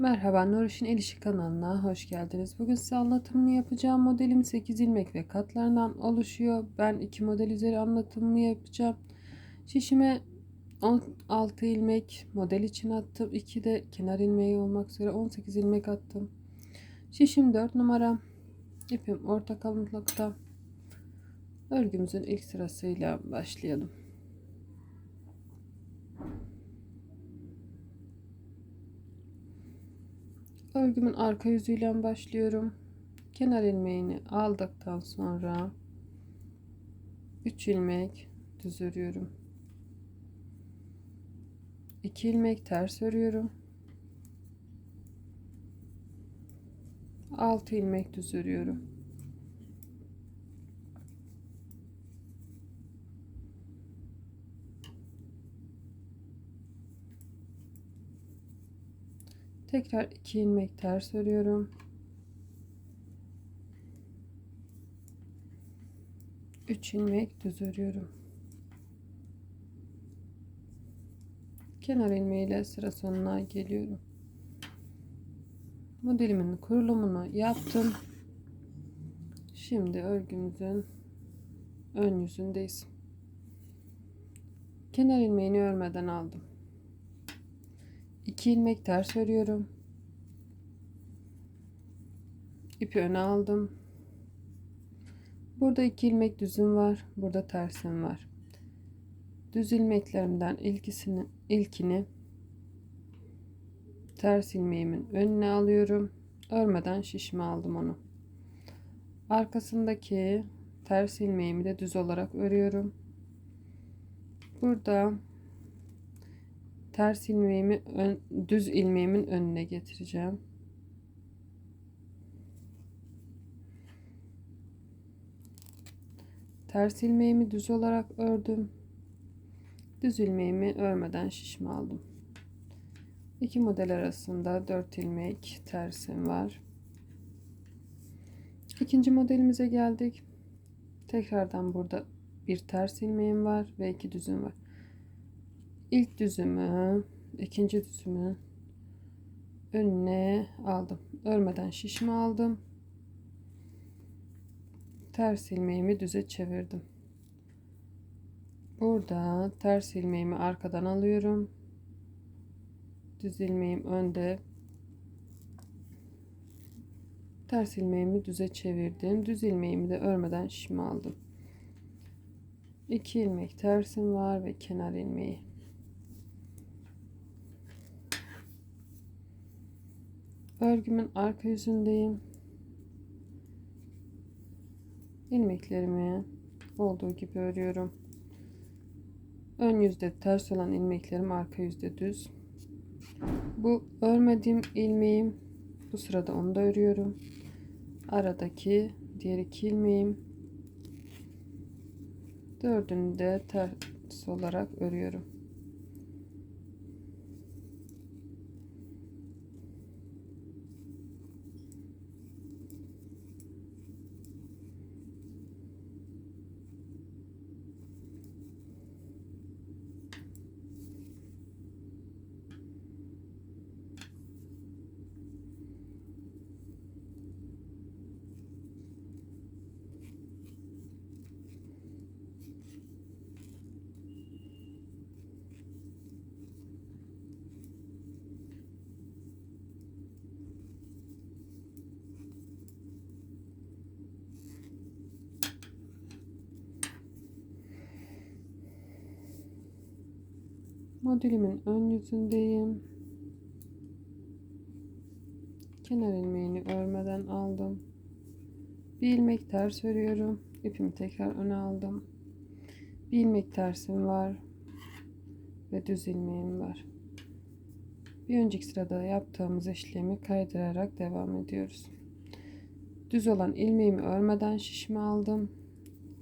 Merhaba Nuriş'in El İşi kanalına hoş geldiniz. Bugün size anlatımını yapacağım modelim 8 ilmek ve katlarından oluşuyor. Ben iki model üzeri anlatımını yapacağım. Şişime 16 ilmek model için attım. 2 de kenar ilmeği olmak üzere 18 ilmek attım. Şişim 4 numara. İpim orta kalınlıkta. Örgümüzün ilk sırasıyla başlayalım. Örgümün arka yüzüyle başlıyorum. Kenar ilmeğini aldıktan sonra 3 ilmek düz örüyorum. 2 ilmek ters örüyorum. 6 ilmek düz örüyorum. Tekrar 2 ilmek ters örüyorum. 3 ilmek düz örüyorum. Kenar ilmeğiyle sıra sonuna geliyorum. Modelimin kurulumunu yaptım. Şimdi örgümüzün ön yüzündeyiz. Kenar ilmeğini örmeden aldım. 2 ilmek ters örüyorum. İpi öne aldım. Burada 2 ilmek düzüm var. Burada tersim var. Düz ilmeklerimden ilkisini, ilkini ters ilmeğimin önüne alıyorum. Örmeden şişme aldım onu. Arkasındaki ters ilmeğimi de düz olarak örüyorum. Burada ters ilmeğimi ön, düz ilmeğimin önüne getireceğim. Ters ilmeğimi düz olarak ördüm. Düz ilmeğimi örmeden şişme aldım. İki model arasında 4 ilmek tersim var. İkinci modelimize geldik. Tekrardan burada bir ters ilmeğim var ve iki düzüm var ilk düzümü ikinci düzümü önüne aldım. Örmeden şişme aldım. Ters ilmeğimi düze çevirdim. Burada ters ilmeğimi arkadan alıyorum. Düz ilmeğim önde. Ters ilmeğimi düze çevirdim. Düz ilmeğimi de örmeden şişme aldım. 2 ilmek tersim var ve kenar ilmeği örgümün arka yüzündeyim. ilmeklerimi olduğu gibi örüyorum. Ön yüzde ters olan ilmeklerim arka yüzde düz. Bu örmediğim ilmeğim bu sırada onu da örüyorum. Aradaki diğer iki ilmeğim dördünü de ters olarak örüyorum. Modelimin ön yüzündeyim. Kenar ilmeğini örmeden aldım. Bir ilmek ters örüyorum. İpimi tekrar öne aldım. Bir ilmek tersim var. Ve düz ilmeğim var. Bir önceki sırada yaptığımız işlemi kaydırarak devam ediyoruz. Düz olan ilmeğimi örmeden şişme aldım.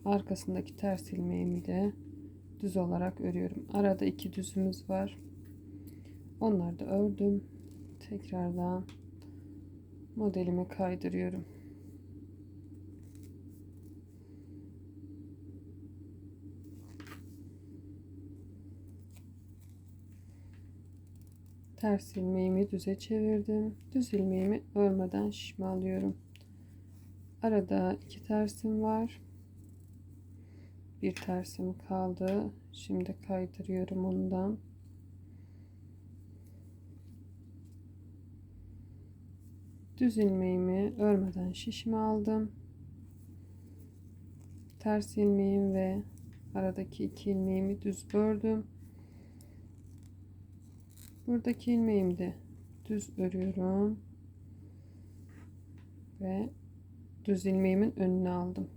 Arkasındaki ters ilmeğimi de düz olarak örüyorum. Arada iki düzümüz var. Onları da ördüm. Tekrardan modelime kaydırıyorum. Ters ilmeğimi düze çevirdim. Düz ilmeğimi örmeden şişme alıyorum. Arada iki tersim var. Bir tersim kaldı. Şimdi kaydırıyorum ondan. Düz ilmeğimi örmeden şişme aldım. Ters ilmeğim ve aradaki iki ilmeğimi düz ördüm. Buradaki ilmeğimi de düz örüyorum. Ve düz ilmeğimin önüne aldım.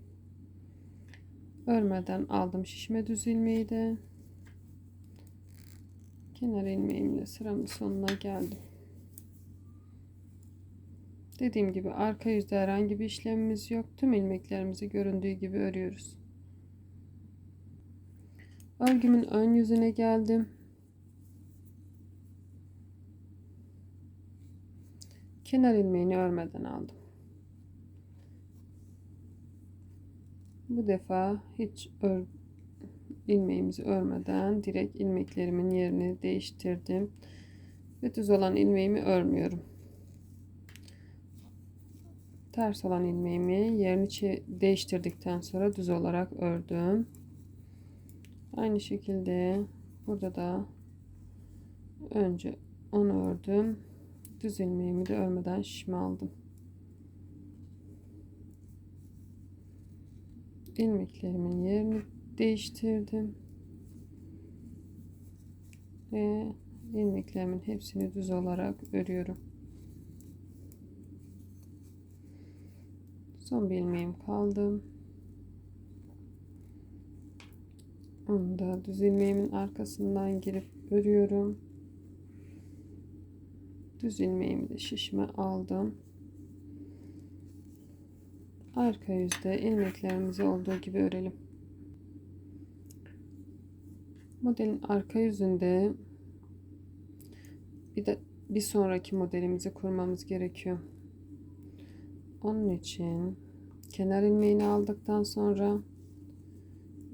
Örmeden aldım şişme düz ilmeği de. Kenar ilmeğimle sıramın sonuna geldim. Dediğim gibi arka yüzde herhangi bir işlemimiz yok. Tüm ilmeklerimizi göründüğü gibi örüyoruz. Örgümün ön yüzüne geldim. Kenar ilmeğini örmeden aldım. Bu defa hiç ör, ilmeğimizi örmeden direkt ilmeklerimin yerini değiştirdim. Ve düz olan ilmeğimi örmüyorum. Ters olan ilmeğimi yerini değiştirdikten sonra düz olarak ördüm. Aynı şekilde burada da önce onu ördüm. Düz ilmeğimi de örmeden şişme aldım. İlmeklerimin yerini değiştirdim. Ve ilmeklerimin hepsini düz olarak örüyorum. Son bir ilmeğim kaldı. Onu da düz ilmeğimin arkasından girip örüyorum. Düz ilmeğimi de şişme aldım. Arka yüzde ilmeklerimizi olduğu gibi örelim. Modelin arka yüzünde bir de bir sonraki modelimizi kurmamız gerekiyor. Onun için kenar ilmeğini aldıktan sonra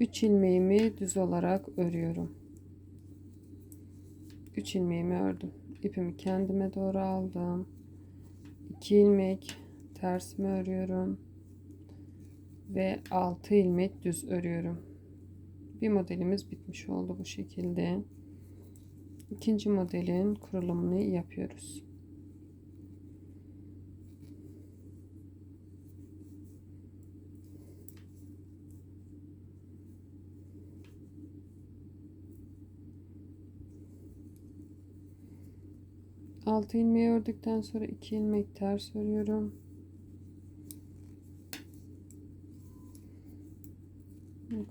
3 ilmeğimi düz olarak örüyorum. 3 ilmeğimi ördüm. İpimi kendime doğru aldım. 2 ilmek tersime örüyorum ve 6 ilmek düz örüyorum. Bir modelimiz bitmiş oldu bu şekilde. İkinci modelin kurulumunu yapıyoruz. Altı ilmeği ördükten sonra iki ilmek ters örüyorum.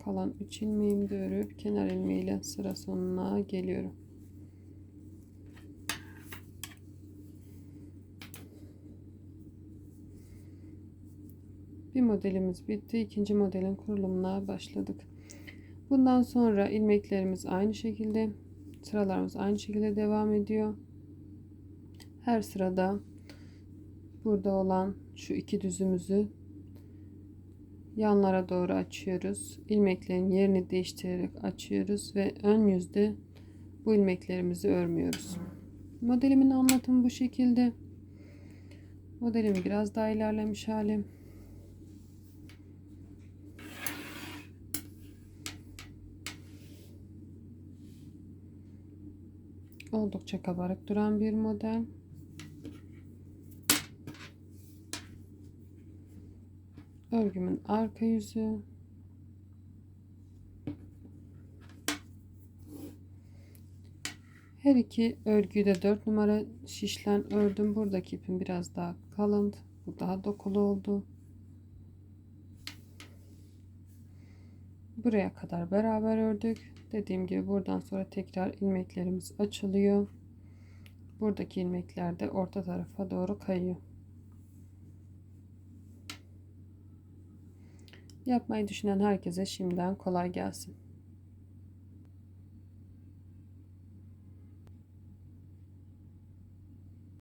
Kalan 3 ilmeğimi de örüp kenar ilmeğiyle sıra sonuna geliyorum. Bir modelimiz bitti. İkinci modelin kurulumuna başladık. Bundan sonra ilmeklerimiz aynı şekilde sıralarımız aynı şekilde devam ediyor. Her sırada burada olan şu iki düzümüzü yanlara doğru açıyoruz. İlmeklerin yerini değiştirerek açıyoruz ve ön yüzde bu ilmeklerimizi örmüyoruz. Modelimin anlatımı bu şekilde. Modelim biraz daha ilerlemiş halim. Oldukça kabarık duran bir model. Örgümün arka yüzü. Her iki örgüyü de 4 numara şişlen ördüm. Buradaki ipim biraz daha kalın. Bu daha dokulu oldu. Buraya kadar beraber ördük. Dediğim gibi buradan sonra tekrar ilmeklerimiz açılıyor. Buradaki ilmekler de orta tarafa doğru kayıyor Yapmayı düşünen herkese şimdiden kolay gelsin.